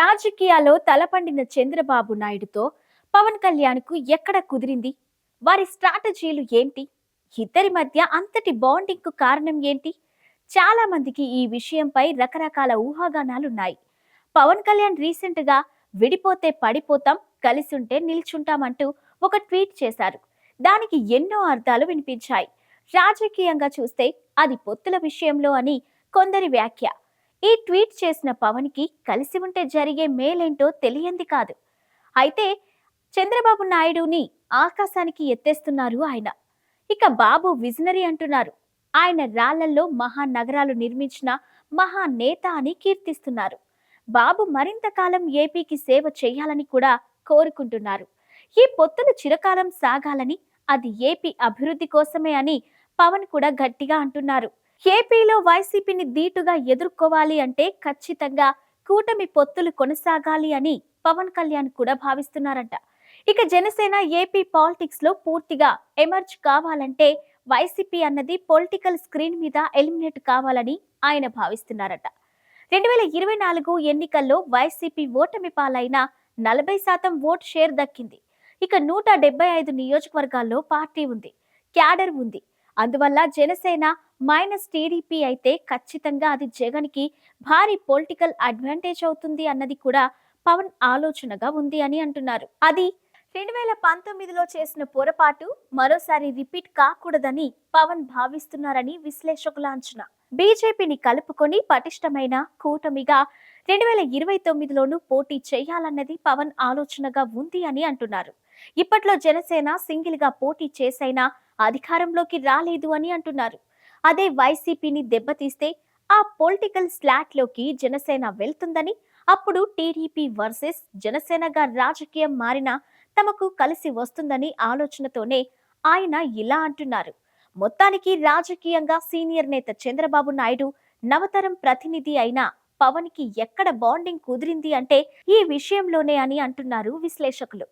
రాజకీయాల్లో తలపండిన చంద్రబాబు నాయుడుతో పవన్ కళ్యాణ్కు ఎక్కడ కుదిరింది? వారి స్ట్రాటజీలు ఏంటి? ఇద్దరి మధ్య అంతటి బాండింగ్కు కారణం ఏంటి? చాలా మందికి ఈ విషయంపై రకరకాల ఊహాగానాలున్నాయి. పవన్ కళ్యాణ్ రీసెంట్గా విడిపోతే పడిపోతాం కలిసుంటే నిల్చుంటామంటూ ఒక ట్వీట్ చేశారు. దానికి ఎన్నో అర్థాలు వినిపించాయి. రాజకీయంగా చూస్తే అది పొత్తుల విషయంలో అని కొందరి వ్యాఖ్య. ఈ ట్వీట్ చేసిన పవన్కి కలిసి ఉంటే జరిగే మేలేంటో తెలియంది కాదు. అయితే చంద్రబాబు నాయుడుని ఆకాశానికి ఎత్తేస్తున్నారు ఆయన. ఇక బాబు విజనరీ అంటున్నారు. ఆయన రాళ్ళల్లో మహానగరాలు నిర్మించిన మహానేత అని కీర్తిస్తున్నారు. బాబు మరింత కాలం ఏపీకి సేవ చేయాలని కూడా కోరుకుంటున్నారు. ఈ పొత్తులు చిరకాలం సాగాలని అది ఏపీ అభివృద్ధి కోసమే అని పవన్ కూడా గట్టిగా అంటున్నారు. ఏపీలో వైసీపీని ధీటుగా ఎదుర్కోవాలి అంటే ఖచ్చితంగా కూటమి పొత్తులు కొనసాగాలి అని పవన్ కళ్యాణ్ కూడా భావిస్తున్నారంట. ఇక జనసేన ఏపీ పాలిటిక్స్లో పూర్తిగా ఎమర్జ్ కావాలంటే వైసీపీ అన్నది పొలిటికల్ స్క్రీన్ మీద ఎలిమినేట్ కావాలని ఆయన భావిస్తున్నారట. రెండు వేల ఇరవై నాలుగు ఎన్నికల్లో వైసీపీ ఓటమి పాలైన నలభై శాతం ఓట్ షేర్ దక్కింది. ఇక నూట డెబ్బై ఐదు నియోజకవర్గాల్లో పార్టీ ఉంది క్యాడర్ ఉంది. అందువల్ల జనసేన మైనస్ టీడీపీ అయితే ఖచ్చితంగా అది జగన్కి భారీ పొలిటికల్ అడ్వాంటేజ్ అవుతుంది అన్నది కూడా పవన్ ఆలోచనగా ఉంది అని అంటున్నారు. అది రెండు వేల పంతొమ్మిదిలో చేసిన పొరపాటు మరోసారి రిపీట్ కాకూడదని పవన్ భావిస్తున్నారని విశ్లేషకుల అంచనా. బీజేపీని కలుపుకొని పటిష్టమైన కూటమిగా రెండు వేల ఇరవై తొమ్మిదిలోనూ పోటీ చేయాలన్నది పవన్ ఆలోచనగా ఉంది అని అంటున్నారు. ఇప్పట్లో జనసేన సింగిల్గా పోటీ చేసైనా అధికారంలోకి రాలేదు అని అంటున్నారు. అదే వైసీపీని దెబ్బతీస్తే ఆ పొలిటికల్ స్లాట్లోకి జనసేన వెళ్తుందని అప్పుడు టీడీపీ వర్సెస్ జనసేనగా రాజకీయం మారినా తమకు కలిసి వస్తుందని ఆలోచనతోనే ఆయన ఇలా అంటున్నారు. మొత్తానికి రాజకీయంగా సీనియర్ నేత చంద్రబాబు నాయుడు నవతరం ప్రతినిధి అయిన పవన్కి ఎక్కడ బాండింగ్ కుదిరింది అంటే ఈ విషయంలోనే అని అంటున్నారు విశ్లేషకులు.